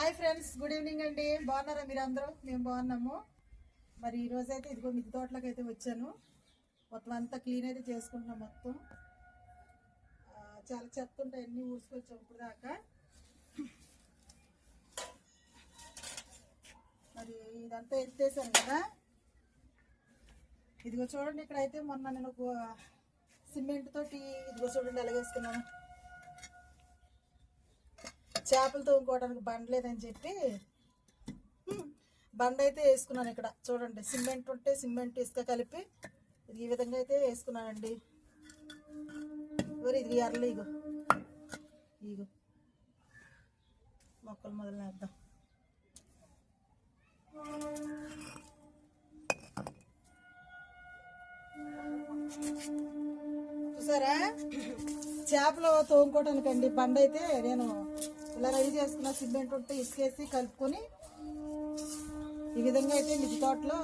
Hi friends good evening అండి. బాగున్నారా మీరు అందరూ మేము బాగున్నాము. మరి ఈరోజు అయితే ఇదిగో మిద్ది తోటలోకి అయితే వచ్చాను. మొత్తం అంతా క్లీన్ అయితే చేసుకుంటున్నాం మొత్తం. చాలా చెత్త ఉంటాయి అన్నీ ఊసుకొచ్చాం ఇప్పుడు దాకా. మరి ఇదంతా ఎత్తేసాను కదా. ఇదిగో చూడండి ఇక్కడైతే మొన్న నేను ఒక సిమెంట్ తోటి ఇదిగో చూడండి ఎలాగేసుకున్నాను చేపలు తోముకోవడానికి బండ లేదని చెప్పి హ్మ్, బండ అయితే వేసుకున్నాను ఇక్కడ. చూడండి సిమెంట్ ఉంటే సిమెంట్ ఇసుక కలిపి ఈ విధంగా అయితే వేసుకున్నానండి. ఇది? ఎర్రలు ఇగో. ఇగో. మొక్కలు మొదలనేద్దాం. చూసారా? చేపలు తోముకోవడానికండి బండ అయితే నేను ఇలా రెడీ చేసుకున్న సిమెంట్ ఉంటే ఇసుకేసి కలుపుకొని ఈ విధంగా అయితే మిద్ది తోటలో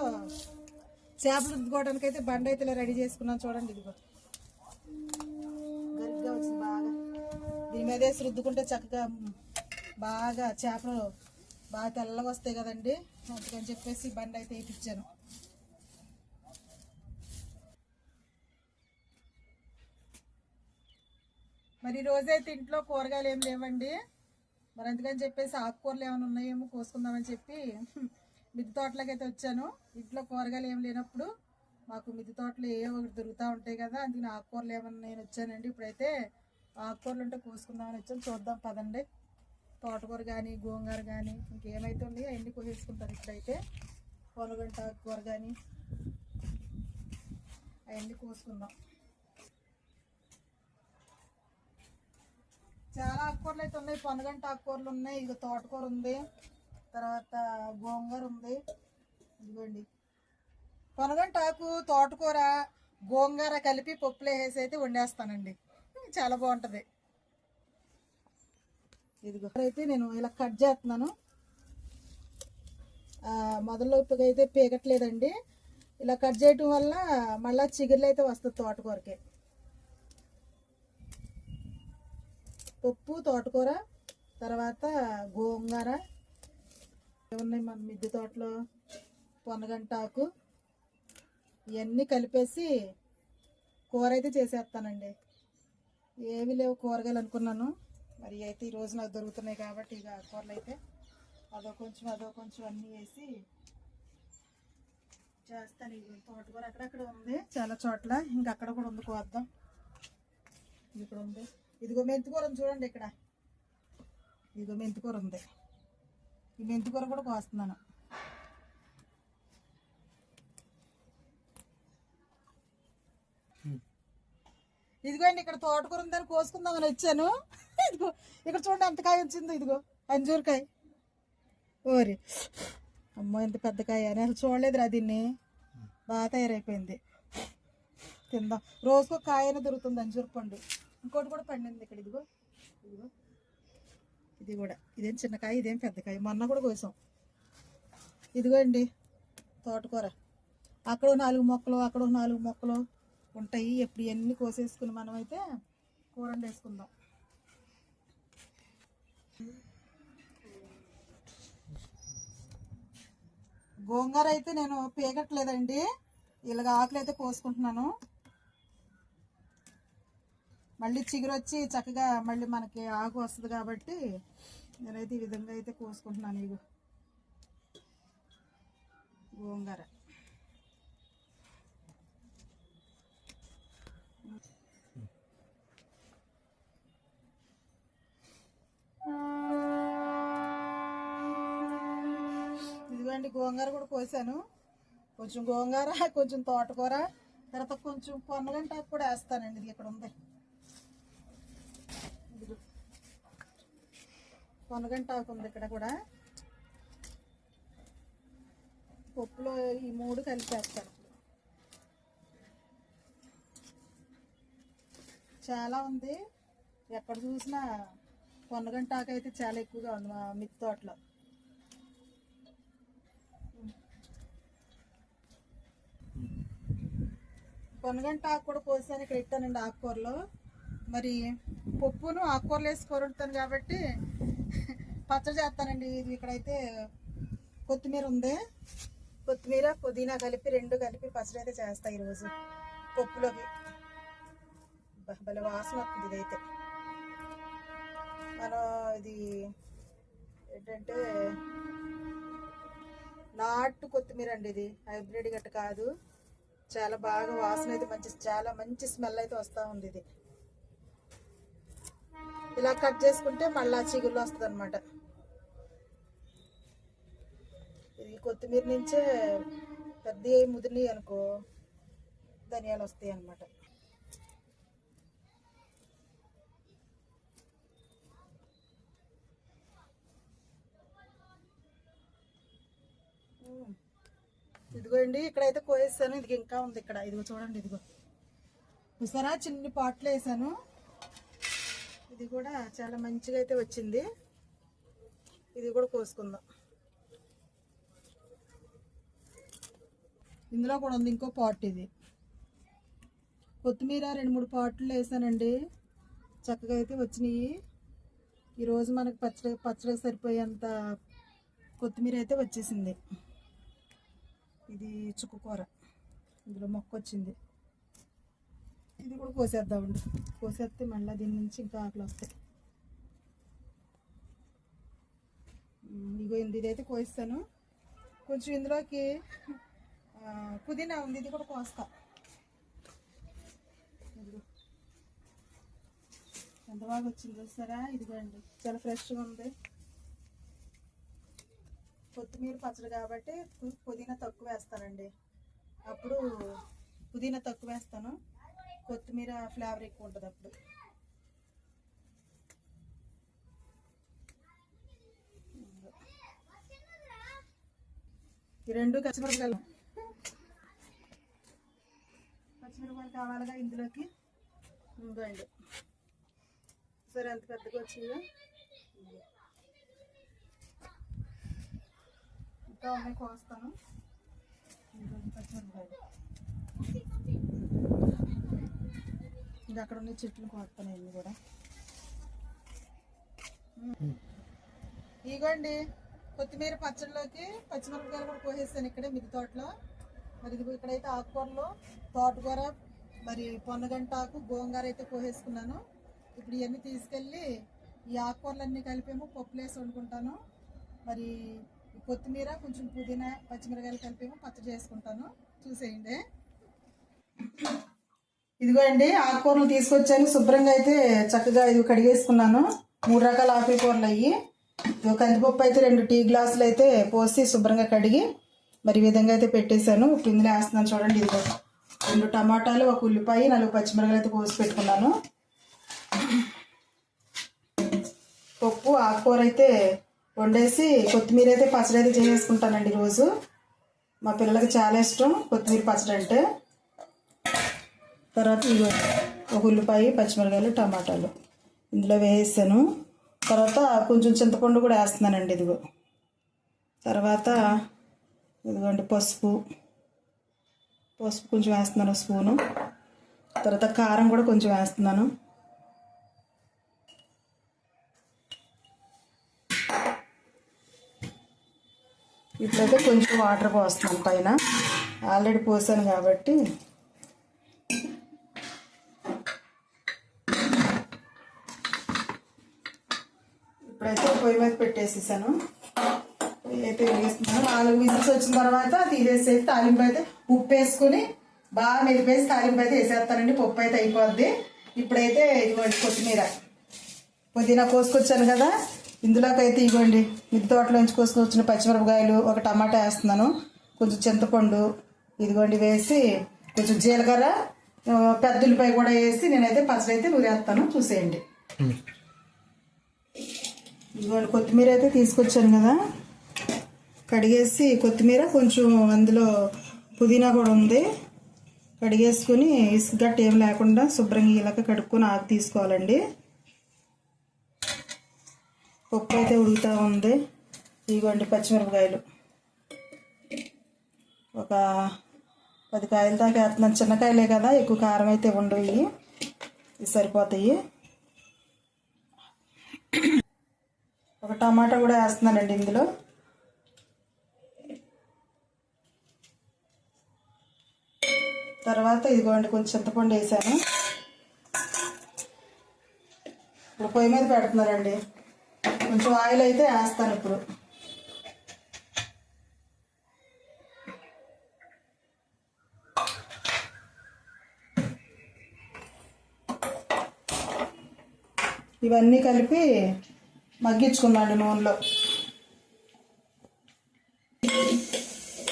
చేపలు రుద్దుకోవడానికి అయితే బండ అయితే ఇలా రెడీ చేసుకున్నాను చూడండి ఇదిగో. గరిగ్గా వచ్చింది బాగా. దీని మీద వేసి రుద్దుకుంటే చక్కగా బాగా చేపలు బాగా తెల్లగా వస్తాయి కదండి. అందుకని చెప్పేసి బండ అయితే వేయించాను. మరి ఈ రోజైతే ఇంట్లో కూరగాయలు ఏం లేవండి. మరి అందుకని చెప్పేసి ఆకుకూరలు ఏమైనా ఉన్నాయేమో కోసుకుందామని చెప్పి మిద్దె తోటలోకి అయితే వచ్చాను. ఇంట్లో కూరగాయలు ఏం లేనప్పుడు మాకు మిద్దె తోటలు ఏ ఒకటి దొరుకుతూ ఉంటాయి కదా అందుకని ఆకుకూరలు ఏమన్నా నేను వచ్చానండి. ఇప్పుడైతే ఆకుకూరలు ఉంటే కోసుకుందామని వచ్చాను. చూద్దాం పదండి. తోటకూర కానీ గోంగూర కానీ ఇంకేమైతే ఉన్నాయో అవన్నీ కోసేసుకుంటారు ఇప్పుడైతే. పొలగంట ఆకుకూర కానీ అవన్నీ కోసుకుందాం. చాలా ఆకుకూరలు అయితే ఉన్నాయి. పొనగంట ఆకుకూరలు ఉన్నాయి. ఇక తోటకూర ఉంది. తర్వాత గోంగూర ఉంది. ఇదిగోండి. పొనగంట ఆకు తోటకూర గోంగూర కలిపి పప్పులో వేసి అయితే వండేస్తానండి. చాలా బాగుంటుంది. ఇదిగో. అయితే నేను ఇలా కట్ చేస్తున్నాను. ఆ, మొదలుపుగా అయితే పీకట్లేదండి. ఇలా కట్ చేయటం వల్ల మళ్ళీ చిగురులు అయితే వస్తుంది తోటకూరకి. పప్పు తోటకూర తర్వాత గోంగూర. ఏమున్నాయి మన మిద్దె తోటలో? పొనగంట ఆకు. ఇవన్నీ కలిపేసి కూర అయితే చేసేస్తానండి. ఏవి లేవు కూరగాయలు అనుకున్నాను. మరి అయితే ఈరోజు నాకు దొరుకుతున్నాయి కాబట్టి ఇక కూరలు అయితే అదో కొంచెం అదో కొంచెం అన్నీ వేసి చేస్తాను. ఇది తోటకూర అక్కడక్కడ ఉంది చాలా చోట్ల. ఇంకా అక్కడ కూడా ఉంది కోద్దాం. ఇక్కడ ఉంది. ఇదిగో మెంతికూర ఉంది చూడండి ఇక్కడ. ఇదిగో మెంతికూర ఉంది. ఈ మెంతికూర కూడా కోస్తున్నాను. ఇదిగోండి ఇక్కడ తోటకూర ఉందని కోసుకుందామని వచ్చాను. ఇదిగో ఇక్కడ చూడండి ఎంత కాయ వచ్చిందో ఇదిగో అంజూరకాయ ఓరి అమ్మో ఎంత పెద్ద కాయ. నేను అసలు చూడలేదురా దీన్ని. బాగా తయారైపోయింది. తిందాం. రోజుకో కాయనే దొరుకుతుంది అంజూర పండు. ఇంకోటి కూడా పండింది ఇక్కడ ఇదిగో. ఇదిగో. ఇది కూడా. ఇదేం చిన్నకాయ ఇదేం పెద్దకాయ మొన్న కూడా కోసాం. ఇదిగో అండి తోటకూర. అక్కడ నాలుగు మొక్కలు అక్కడ నాలుగు మొక్కలు ఉంటాయి. ఎప్పుడు ఇవన్నీ కోసేసుకుని మనం అయితే కూర వేసుకుందాం. గోంగూర అయితే నేను పీకట్లేదండి ఇలాగ ఆకులు అయితే కోసుకుంటున్నాను. మళ్ళీ చిగురు వచ్చి చక్కగా మళ్ళీ మనకి ఆకు వస్తుంది కాబట్టి నేనైతే ఈ విధంగా అయితే కోసుకుంటున్నాను ఇగో. గోంగూర. ఇదిగోండి గోంగూర కూడా కోసాను. కొంచెం గోంగూర కొంచెం తోటకూర తర్వాత కొంచెం పొన్నగంట కూడా వేస్తానండి ఇది ఇక్కడ ఉంది ఇదిగో. పొన్నగంటాకు ఉంది ఇక్కడ కూడా. పప్పులో ఈ మూడు కలిపేస్తాను చాలా ఉంది. ఎక్కడ చూసినా పొన్నగంటాకు అయితే చాలా ఎక్కువగా ఉంది మా మిత్తి తోటలో. పొనగంట కూడా పోసాను ఇక్కడ ఇట్టానండి ఆకుకూరలో. మరి పప్పును ఆకుకూరలు వేసి కూర కాబట్టి పచ్చడి చేస్తానండి. ఇది ఇక్కడైతే కొత్తిమీర ఉంది. కొత్తిమీర పుదీనా కలిపి రెండు కలిపి పచ్చడి అయితే చేస్తా ఈరోజు పప్పులోకి. భలే వాసన వస్తుంది ఇదైతే. మనం ఇది ఏంటంటే నాటు కొత్తిమీర అండి ఇది. హైబ్రిడ్ గట్ట కాదు. చాలా బాగా వాసన అయితే మంచి చాలా మంచి స్మెల్ అయితే వస్తూ ఉంది ఇది. ఇలా కట్ చేసుకుంటే మళ్ళా చిగుళ్ళు వస్తుంది అనమాట ఇది కొత్తిమీర నుంచే పెద్ద ముదిరినాయి అనుకో ధనియాలు వస్తాయి అనమాట ఇదిగోండి ఇక్కడైతే కోసేసాను. ఇది ఇంకా ఉంది ఇక్కడ. ఇదిగో చూడండి ఇదిగో. చూసారా? చిన్ని పాట్లు వేసాను. ఇది కూడా చాలా మంచిగా అయితే వచ్చింది. ఇది కూడా కోసుకుందాం. ఇందులో కూడా ఉంది ఇంకో పాట్ ఇది. కొత్తిమీర రెండు మూడు పాట్లు వేసానండి. చక్కగా అయితే వచ్చినాయి ఈరోజు మనకు పచ్చడి పచ్చడికి సరిపోయేంత కొత్తిమీర అయితే వచ్చేసింది. ఇది చుక్కకూర ఇందులో మొక్క వచ్చింది. ఇది కూడా కోసేద్దామండి. కోసేస్తే మళ్ళీ దీని నుంచి ఇంకా ఆకులు వస్తాయి. ఇగో ఇది ఇదైతే కోస్తాను కొంచెం ఇందులోకి పుదీనా ఉంది ఇది కూడా కోస్తా. ఎంత బాగా వచ్చింది చూస్తారా ఇదిగోండి చాలా ఫ్రెష్గా ఉంది. కొత్తిమీర పచ్చడి కాబట్టి పుదీనా తక్కువ వేస్తానండి. అప్పుడు పుదీనా తక్కువ వేస్తాను. కొత్తిమీర ఫ్లేవర్ ఎక్కువ ఉంటుంది అప్పుడు. ఈ రెండు పచ్చిమిరపకాయలు పచ్చిమిరపకాయలు కావాలిగా ఇందులోకి. ఉందండి సరే ఎంత పెద్దగా వచ్చిందో? ఇంకా ఉన్నాయి కోస్తాను. పచ్చిమిరపకాయలు. ఇది అక్కడ ఉన్న చెట్లు కోస్తాను ఇవి కూడా. ఇగోండి కొత్తిమీర పచ్చడిలోకి పచ్చిమిరపకాయలు కూడా కోసేస్తాను ఇక్కడే మిద్ది తోటలో. మరి ఇదిగో ఇక్కడైతే ఆకుకూరలు తోటకూర మరి పొన్నగంట ఆకు గోంగూర అయితే కోసేసుకున్నాను ఇప్పుడు ఇవన్నీ తీసుకెళ్ళి ఈ ఆకుకూరలన్నీ కలిపేమో పప్పులు వేసి వండుకుంటాను. మరి కొత్తిమీర కొంచెం పుదీనా పచ్చిమిరకాయలు కలిపేమో పచ్చడి చేసుకుంటాను. చూసేయండి. ఇదిగో అండి ఆకుకూరలు తీసుకొచ్చాను. శుభ్రంగా అయితే చక్కగా ఇది కడిగేసుకున్నాను. మూడు రకాల ఆకుకూరలు అయ్యి. కందిపప్పు అయితే రెండు టీ గ్లాసులు అయితే పోసి శుభ్రంగా కడిగి మరి ఈ విధంగా అయితే పెట్టేశాను. ఇప్పుడు వేస్తున్నాను చూడండి ఇదిగో. రెండు టమాటాలు ఒక ఉల్లిపాయ నాలుగు పచ్చిమిరకాయలు అయితే పోసి పెట్టుకున్నాను. పప్పు ఆకుకూర అయితే వండేసి కొత్తిమీర అయితే పచ్చడి అయితే చేసేసుకుంటానండి ఈరోజు. మా పిల్లలకి చాలా ఇష్టం కొత్తిమీర పచ్చడి అంటే. తర్వాత ఇగో ఒక ఉల్లిపాయ పచ్చిమిరకాయలు టమాటాలు. ఇందులో వేసాను తర్వాత కొంచెం చింతపండు కూడా వేస్తున్నానండి ఇదిగో. తర్వాత ఇదిగోండి పసుపు. పసుపు కొంచెం వేస్తున్నాను స్పూను. తర్వాత కారం కూడా కొంచెం వేస్తున్నాను. ఇప్పుడైతే కొంచెం వాటర్ పోస్తున్నాను పైన. ఆల్రెడీ పోసాను కాబట్టి ఇప్పుడైతే పొయ్యి మీద పెట్టేసేసాను. అయితే వేస్తున్నాను నాలుగు విజిల్స్ వచ్చిన తర్వాత తీసేసేసి తాలింపు అయితే ఉప్పు వేసుకుని బాగా మెదిపేసి తాలింపు అయితే వేసేస్తానండి. పప్పు అయితే అయిపోద్ది. ఇప్పుడైతే ఇదిగోండి కొత్తిమీర. పుదీనా కోసుకొచ్చాను కదా. ఇందులోకి అయితే ఇవ్వండి మిద్దె తోటలోంచి కోసుకొచ్చిన పచ్చిమిరపకాయలు ఒక టమాటా వేస్తున్నాను. కొంచెం చింతపండు ఇదిగోండి వేసి కొంచెం జీలకర్ర పెద్ద ఉల్లిపాయ కూడా వేసి నేనైతే పచ్చడి అయితే నూరేస్తాను. చూసేయండి. ఇదిగోండి కొత్తిమీర అయితే తీసుకొచ్చాను కదా. కడిగేసి కొత్తిమీర కొంచెం అందులో పుదీనా కూడా ఉంది. కడిగేసుకుని ఇసుక ఏం లేకుండా శుభ్రంగా ఇలాగ కడుక్కొని ఆకు తీసుకోవాలండి. పప్పు అయితే ఉడుకుతూ ఉంది. ఇదిగోండి పచ్చిమిరపకాయలు. ఒక పది కాయల దాకా వేస్తున్నాను. చిన్నకాయలే కదా ఎక్కువ కారం అయితే ఉండవు ఇవి సరిపోతాయి ఒక టమాటా కూడా వేస్తున్నానండి ఇందులో. తర్వాత ఇదిగోండి కొంచెం చింతపండు వేసాను. ఇప్పుడు పొయ్యి మీద పెడుతున్నారండి కొంచెం ఆయిల్ అయితే వేస్తాను ఇప్పుడు. ఇవన్నీ కలిపి మగ్గించుకున్నాండి నూనెలో.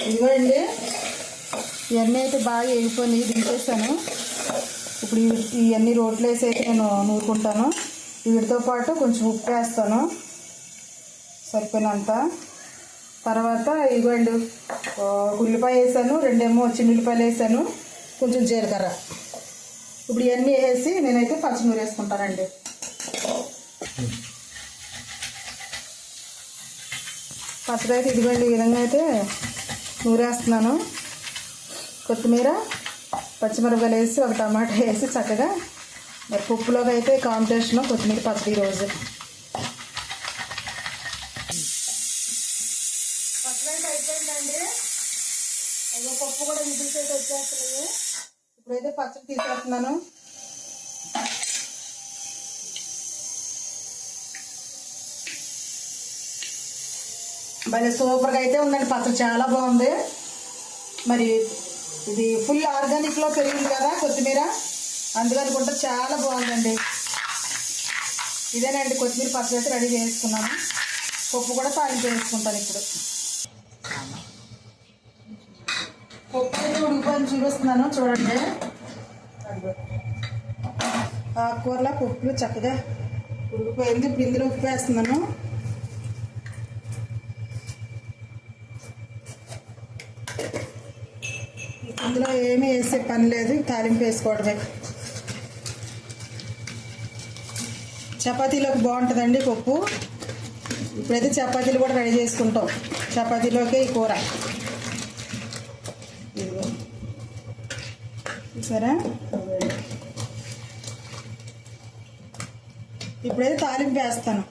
ఇదిగోండి ఇవన్నీ అయితే బాగా వేగిపోయి దింపేసాను ఇప్పుడు ఇవన్నీ రోట్లో వేసి అయితే నేను నూరుకుంటాను. వీటితో పాటు కొంచెం ఉప్పు వేస్తాను. సరిపోయినంత. తర్వాత ఇవ్వండి ఉల్లిపాయ వేసాను రెండేమో చిన్న ఉల్లిపాయలు వేసాను కొంచెం జీలకర్ర. ఇప్పుడు ఇవన్నీ వేసి నేనైతే పచ్చిమిరి వేసుకుంటానండి. పచ్చడి అయితే ఇదిగోండి ఈ విధంగా అయితే నూరేస్తున్నాను. కొత్తిమీర పచ్చిమిరపకాయలు వేసి ఒక టమాటా వేసి చక్కగా మరి పప్పులోకి అయితే కాంబినేషన్ కొత్తిమీర పచ్చడి ఈరోజు. పచ్చడి అయిపోయిందండి. పప్పు కూడా విజిల్స్ అయితే వచ్చేస్తున్నాయి. ఇప్పుడైతే పచ్చడి తీసేస్తున్నాను. భలే సూపర్గా అయితే ఉందండి పచ్చడి చాలా బాగుంది. మరి ఇది ఫుల్ ఆర్గానిక్లో పెరిగింది కదా కొత్తిమీర. అందుకని కూడా చాలా బాగుందండి. ఇదేనండి కొత్తిమీర పచ్చడి అయితే రెడీ చేసుకున్నాను. పప్పు కూడా తాలింపు వేసుకుంటాను ఇప్పుడు. పప్పు అయితే ఉడికిపోయి చూపిస్తున్నాను చూడండి. ఆకుకూరలో ఆకుకూరల పప్పులు చక్కగా ఉడికిపోయింది. ఇప్పుడు ఇందులో ఉప్పు వేస్తున్నాను. ఇందులో ఏమీ వేసే పని లేదు తాలింపు వేసుకోవడమే. చపాతీలోకి బాగుంటుందండి పప్పు. ఇప్పుడైతే చపాతీలు కూడా రెడీ చేసుకుంటాం. చపాతీలోకి ఈ కూర. ఇదిగో. సరే ఇప్పుడైతే తాలింపు వేస్తాను.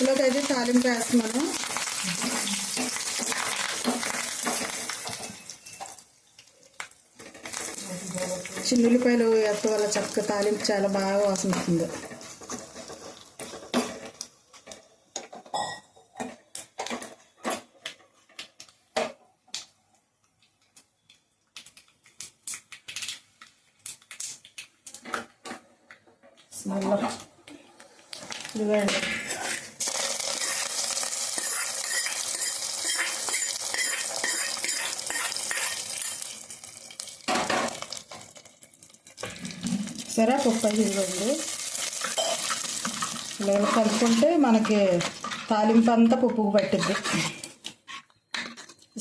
పప్పులోకి అయితే తాలింపు వేస్తున్నాను. చిన్నుల్లిపాయలు ఎత్త వల్ల చక్క తాలింపు చాలా బాగా వాసన వస్తుంది. స్మెల్ ఇదిగోండి. సరే పప్పు అయితే ఇదిగోండి కలుపుకుంటే మనకి తాలింపు అంతా పప్పుకు పట్టింది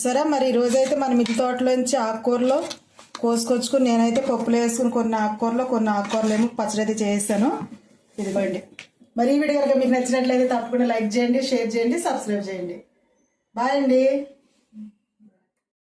సరే మరి ఈరోజైతే మన మిద్ది తోటలోంచి ఆకుకూరలో కోసుకొచ్చుకుని నేనైతే పప్పులు వేసుకుని కొన్ని ఆకుకూరలో కొన్ని ఆకుకూరలు ఏమో పచ్చడి అయితే చేసాను ఇదిగోండి. మరి ఈ వీడియో కనుక మీకు నచ్చినట్లయితే తప్పకుండా లైక్ చేయండి షేర్ చేయండి సబ్స్క్రైబ్ చేయండి. బాయ్ అండి.